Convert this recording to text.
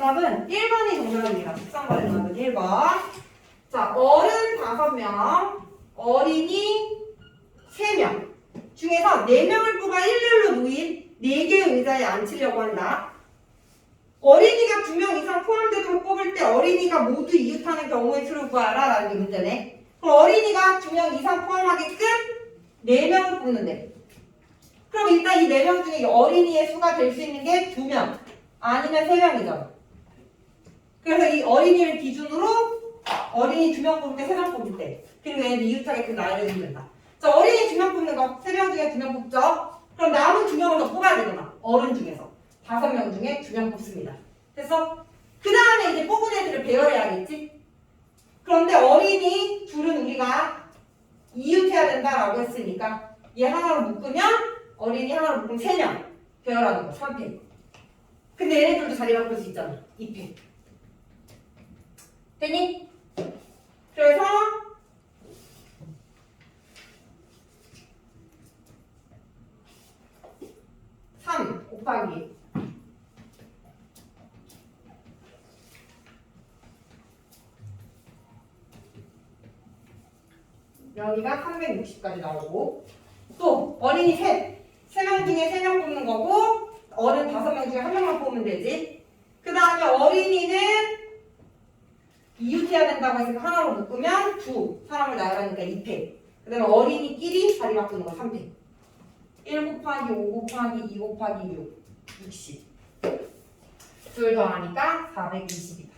정답은 1번이 정답입니다. 13번의 정답은 1번. 자, 어른 5명, 어린이 3명 중에서 4명을 뽑아 일렬로 놓인 4개의 의자에 앉히려고 한다. 어린이가 2명 이상 포함되도록 뽑을 때 어린이가 모두 이웃하는 경우의 수를 구하라 라는 게 문제네. 그럼 어린이가 2명 이상 포함하게끔 4명을 뽑는데 그럼 일단 이 4명 중에 이 어린이의 수가 될 수 있는 게 2명 아니면 3명이죠. 그래서 이 어린이를 기준으로 어린이 2명 뽑을 때 3명 뽑을 때 그리고 얘는 이웃하게끔 나열해 주면 된다. 자 어린이 2명 뽑는 거 3명 중에 2명 뽑죠. 그럼 남은 2명을 더 뽑아야 되잖아. 어른 중에서 5명 중에 2명 뽑습니다. 됐어? 그 다음에 이제 뽑은 애들을 배열해야겠지? 그런데 어린이 둘은 우리가 이웃해야 된다라고 했으니까 얘 하나로 묶으면 어린이 하나로 묶으면 3명 배열하는 거 3패 근데 얘네들도 자리 바꿀 수 있잖아 2패 됐니? 그래서 삼 곱하기 여기가 360까지 나오고 또 어린이 셋, 세 명 중에 세 명 뽑는 거고 어른 다섯 명 중에 한 명만 뽑으면 되지. 그 다음에 어린이는 이웃해야 된다고 했으니까 하나로 묶으면 두 사람을 나열하니까 2패. 그 다음에 어린이끼리 자리 바꾸는 거 3패. 1 곱하기 5 곱하기 2 곱하기 6, 60. 둘 더하니까 420이다.